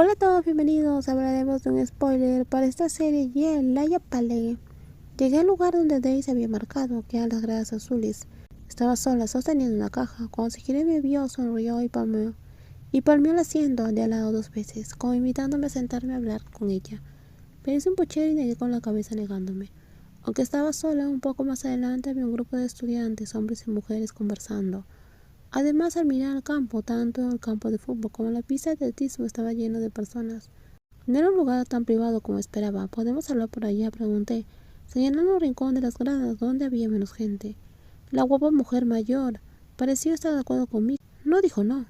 Hola a todos, bienvenidos. Hablaremos de un spoiler para esta serie. Llegué al lugar donde Daisy había marcado, que eran las gradas azules. Estaba sola, sosteniendo una caja. Cuando se giró me vio, sonrió y palmeó. Y palmeó el asiento de al lado dos veces, como invitándome a sentarme a hablar con ella. Pero hice un puchero y negué con la cabeza negándome. Aunque estaba sola, un poco más adelante había un grupo de estudiantes, hombres y mujeres, conversando. Además, al mirar al campo, tanto el campo de fútbol como la pista de atletismo estaba lleno de personas. No era un lugar tan privado como esperaba. ¿Podemos hablar por allá? Pregunté, señalando un rincón de las gradas donde había menos gente. La guapa mujer mayor pareció estar de acuerdo conmigo. No dijo no,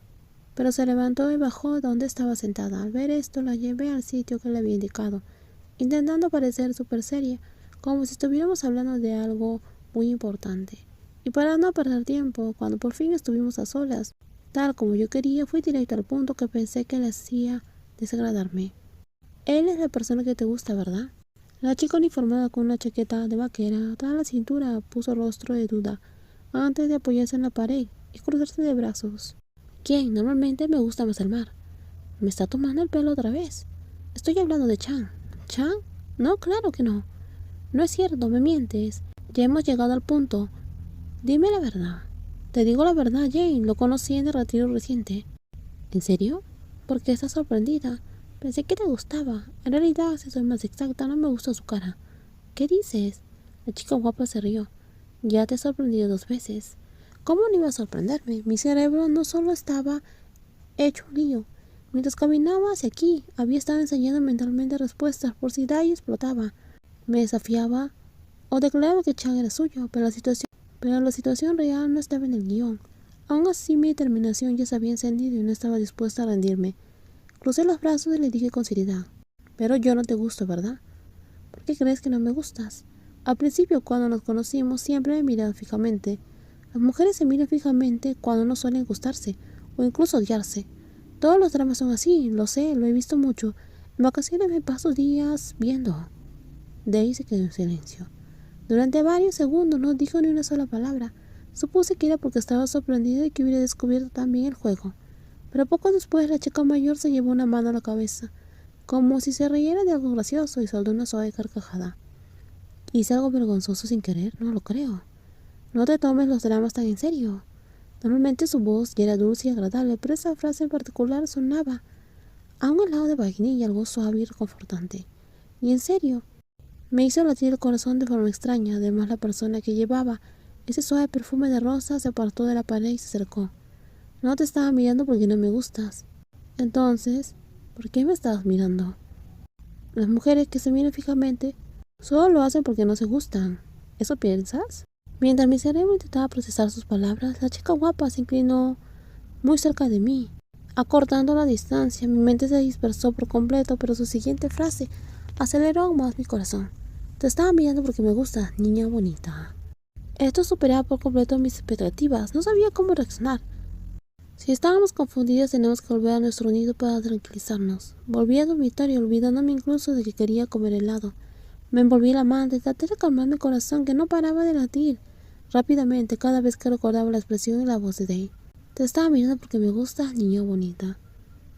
pero se levantó y bajó donde estaba sentada. Al ver esto, la llevé al sitio que le había indicado, intentando parecer súper seria, como si estuviéramos hablando de algo muy importante. Y para no perder tiempo, cuando por fin estuvimos a solas, tal como yo quería, fui directo al punto que pensé que le hacía desagradarme. Él es la persona que te gusta, ¿verdad? La chica uniformada con una chaqueta de vaquera atrás la cintura puso rostro de duda antes de apoyarse en la pared y cruzarse de brazos. ¿Quién? Normalmente me gusta más el mar. Me está tomando el pelo otra vez. Estoy hablando de Chan. ¿Chan? No, claro que no. No es cierto, me mientes. Ya hemos llegado al punto Dime la verdad. Te digo la verdad, Jane. Lo conocí en el retiro reciente. ¿En serio? ¿Por qué estás sorprendida? Pensé que te gustaba. En realidad, si soy más exacta, no me gusta su cara. ¿Qué dices? La chica guapa se rió. Ya te he sorprendido dos veces. ¿Cómo no iba a sorprenderme? Mi cerebro no solo estaba hecho un lío. Mientras caminaba hacia aquí, había estado ensayando mentalmente respuestas por si Dai explotaba. Me desafiaba o declaraba que Chan era suyo, pero la situación pero la situación real no estaba en el guion. Aún así mi determinación ya se había encendido y no estaba dispuesta a rendirme. Crucé los brazos y le dije con seriedad. Pero yo no te gusto, ¿verdad? ¿Por qué crees que no me gustas? Al principio, cuando nos conocimos, siempre me miraba fijamente. Las mujeres se miran fijamente cuando no suelen gustarse o incluso odiarse. Todos los dramas son así, lo sé, lo he visto mucho. En vacaciones me paso días viendo. Daisy se quedó en silencio. Durante varios segundos no dijo ni una sola palabra. Supuse que era porque estaba sorprendido y que hubiera descubierto también el juego. Pero poco después la chica mayor se llevó una mano a la cabeza, como si se riera de algo gracioso y soltó una suave carcajada. ¿Hice algo vergonzoso sin querer? No lo creo. No te tomes los dramas tan en serio. Normalmente su voz ya era dulce y agradable, pero esa frase en particular sonaba a un helado de vainilla algo suave y reconfortante. Y en serio, me hizo latir el corazón de forma extraña. Además, la persona que llevaba ese suave perfume de rosa se apartó de la pared y se acercó. No te estaba mirando porque no me gustas. Entonces, ¿por qué me estabas mirando? Las mujeres que se miran fijamente solo lo hacen porque no se gustan. ¿Eso piensas? Mientras mi cerebro intentaba procesar sus palabras, la chica guapa se inclinó muy cerca de mí. Acortando la distancia, mi mente se dispersó por completo, pero su siguiente frase aceleró aún más mi corazón. Te estaba mirando porque me gusta, niña bonita. Esto superaba por completo mis expectativas. No sabía cómo reaccionar. Si estábamos confundidos, tenemos que volver a nuestro nido para tranquilizarnos. Volví a dormitorio, olvidándome incluso de que quería comer helado. Me envolví la mano y traté de calmar mi corazón que no paraba de latir rápidamente cada vez que recordaba la expresión y la voz de Day. Te estaba mirando porque me gusta, niña bonita.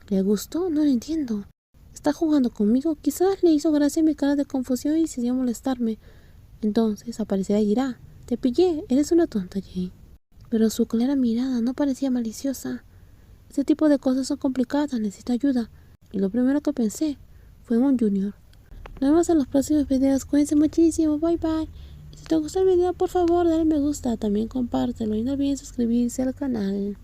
¿Le gustó? No lo entiendo. ¿Está jugando conmigo? Quizás le hizo gracia mi cara de confusión y decidió molestarme. Entonces aparecerá y dirá, te pillé, eres una tonta, Jane. Pero su clara mirada no parecía maliciosa. Ese tipo de cosas son complicadas, necesito ayuda. Y lo primero que pensé fue en un junior. Nos vemos en los próximos videos, cuídense muchísimo, bye bye. Y si te gustó el video, por favor, dale me gusta, también compártelo y no olvides suscribirse al canal.